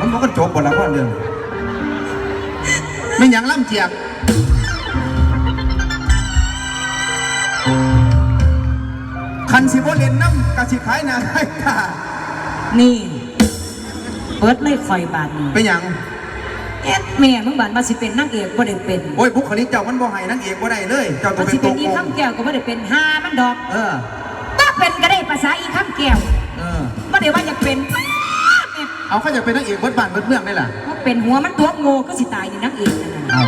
มันก็จบบทละครเรื่องไม่หยังล่ำเจียกคันสิบ่เล่นน้ำกะสิขายหนาให้ตานี่ เปิดเลยคอยบาดนี้เป็นหยังเอ็ดแม่มึงบาดมาสิเป็นนางเอกบ่ได้เป็นโอ้ยบุคลิกเจ้ามันบ่ให้นางเอกบ่ได้เลย เจ้าต้อมางเป็สินเป็ตันวอีโกงข้ามแก้วก็บ่ได้เป็นหามันดอก เออถ้าเป็นก็ได้ภาษาอีข้ามแก้ว เออบ่ได้ว่าอยากเป็นเอาเขาจะเป็นนางเอกเบิดบ้านเบิดเมืองได้ล่ะว่าเป็นหัวมันตัวโง่ก็สิตายนี่นางเอกนั่นน่ะเอา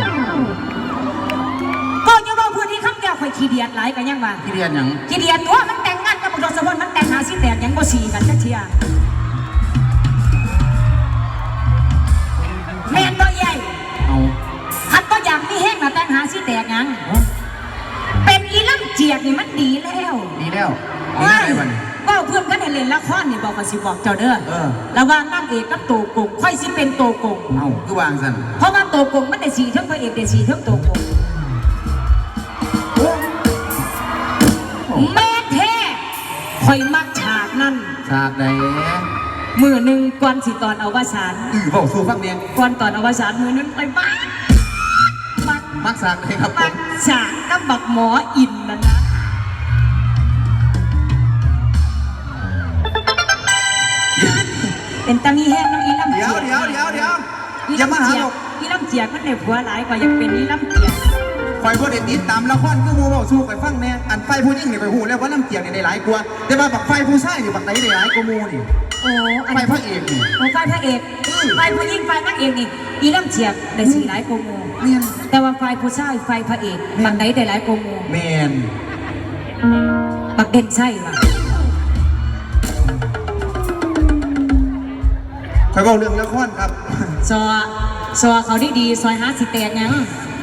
ก็อย่าว่าพูดที่ข้ามแก้วข่อยขี้เดียดหลายก็ยังว่าที่เรียนหยังขี้เดียดตัวมันแต่งงานกับบุตรสมบัติมันแต่งหาสิแตกหยังบ่สีกันจักเที่ยแม่นบ่ใหญ่เอาคันก็อยากมีแห้งมาแต่งหาสิแตกหยังเป็นอีลำเจียกนี่มันดีแล้ว ดีแล้วดีแล้วได้บัด นี้ว่าเพื่อนกันให้เล่นละครนี่บอกว่าสิบอกเจ้าเด้อเออ ระหว่างนางเอกกับตัวโกงค่อยสิเป็นตัวโกงเอาคือวางสันเพราะว่าตัวโกงมันได้สีเท่าพระเอกได้สีเท่าตัวโกงแม่แท้คอยมักฉากนั่นฉากใดมือหนึ่งก่อนสิตอนอวสานอือบอกสู่ฟังเนี่ยก่อนตอนอวสานมือนั้นคอยมักมักมักฉากใดครับผมัมกฉากกับบักหมออินนั่นนะ เป็นตามีแห้งน้ำอีลำเดี๋ยวจีเดี๋ยวเดี๋ยวเดี๋ยวอีอย่ามาลำหาเจียหรกอกอีลำเจียกมันในผัวหลายกว่าอยากเป็นอีลำเจียกคอยบ่ได้ติดตามละครคือหมู่บอกสู่คอยฟังแน่อันไฟผู้หญิงนี่คอยฮู้แล้วว่าน้ำเจียกนี่ได้หลายกว่าแต่ว่าบักไฟผู้ชายนี่บักไหนได้หลายกว่าหมู่นี่โอ้อันไฟพระเอกนี่โอ้ไฟพระเอกไฟผู้หญิงไฟนางเอกนี่อีลำเจียกได้สีหลายโกโมแม่นแต่ว่าไฟผู้ชายไฟพระเอกบักไหนได้หลายโกโมแม่นบักเด่นใช่ป่ะ คอยบอกเรื่องละครครับ ซอซอเขาดีดีๆซอยหาสิแตกยัง